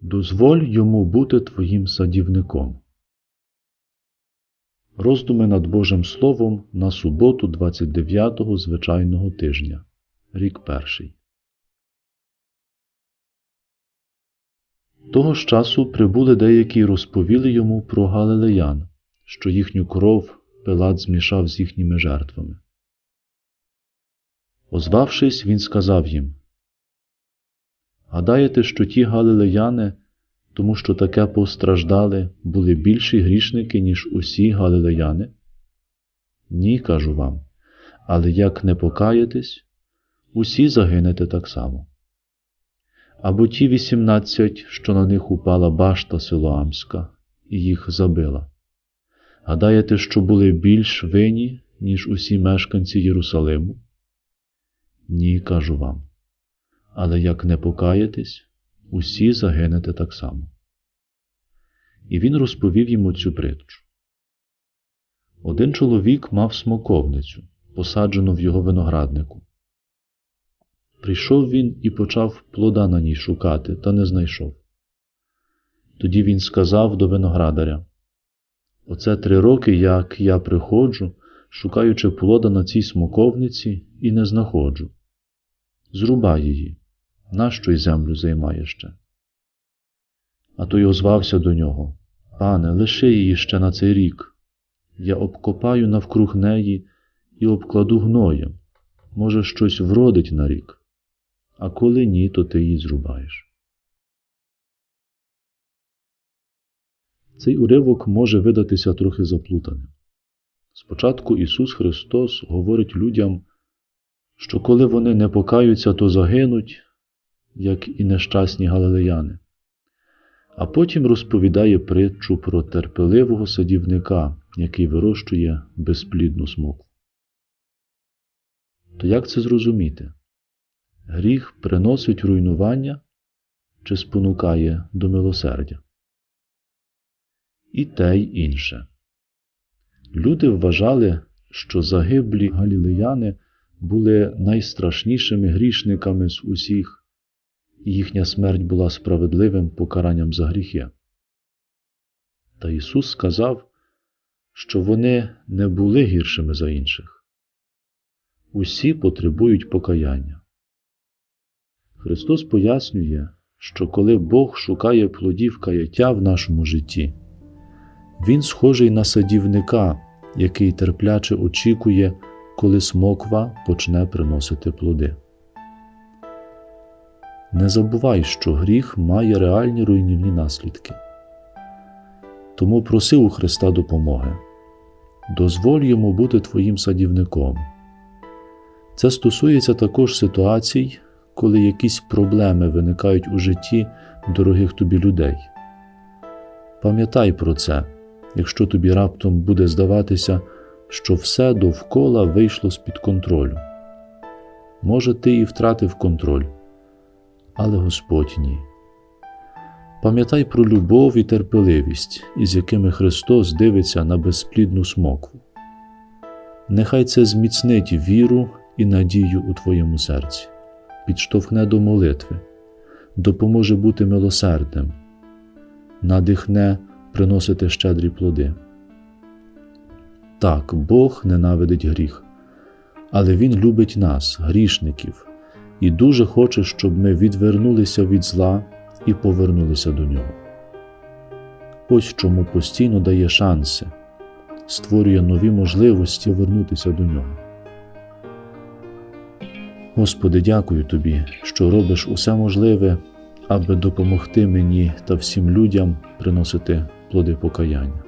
Дозволь йому бути твоїм садівником. Роздуми над Божим Словом на суботу 29-го звичайного тижня. Рік перший. Того ж часу прибули деякі й розповіли йому про галилеян, що їхню кров Пилат змішав з їхніми жертвами. Озвавшись, він сказав їм Гадаєте, що ті галилеяни, тому що таке постраждали, були більші грішники, ніж усі галилеяни? Ні, кажу вам, але як не покаєтесь, усі загинете так само. Або ті вісімнадцять, що на них упала башта Силоамська, і їх забила. Гадаєте, що були більш винні, ніж усі мешканці Єрусалиму? Ні, кажу вам. Але як не покаєтесь, усі загинете так само. І він розповів йому цю притчу. Один чоловік мав смоковницю, посаджену в його винограднику. Прийшов він і почав плода на ній шукати, та не знайшов. Тоді він сказав до виноградаря Оце три роки, як я приходжу, шукаючи плода на цій смоковниці, і не знаходжу. Зрубай її, нащо й землю займає ще? А той озвався до нього Пане, лиши її ще на цей рік. Я обкопаю навкруг неї і обкладу гноєм. Може, щось вродить на рік, а коли ні, то ти її зрубаєш. Цей уривок може видатися трохи заплутаним. Спочатку Ісус Христос говорить людям, що коли вони не покаються, то загинуть, як і нещасні галилеяни, а потім розповідає притчу про терпеливого садівника, який вирощує безплідну смоку. То як це зрозуміти? Гріх приносить руйнування чи спонукає до милосердя? І те й інше. Люди вважали, що загиблі галілеяни були найстрашнішими грішниками з усіх, і їхня смерть була справедливим покаранням за гріхи. Та Ісус сказав, що вони не були гіршими за інших. Усі потребують покаяння. Христос пояснює, що коли Бог шукає плодів каяття в нашому житті, Він схожий на садівника, який терпляче очікує, коли смоква почне приносити плоди. Не забувай, що гріх має реальні руйнівні наслідки. Тому проси у Христа допомоги. Дозволь йому бути твоїм садівником. Це стосується також ситуацій, коли якісь проблеми виникають у житті дорогих тобі людей. Пам'ятай про це, якщо тобі раптом буде здаватися, що все довкола вийшло з-під контролю. Може, ти і втратив контроль, але Господь ні. Пам'ятай про любов і терпеливість, із якими Христос дивиться на безплідну смокву. Нехай це зміцнить віру і надію у твоєму серці, підштовхне до молитви, допоможе бути милосердним, надихне приносити щедрі плоди. Так, Бог ненавидить гріх, але Він любить нас, грішників, і дуже хоче, щоб ми відвернулися від зла і повернулися до нього. Ось чому постійно дає шанси, створює нові можливості вернутися до нього. Господи, дякую Тобі, що робиш усе можливе, аби допомогти мені та всім людям приносити плоди покаяння.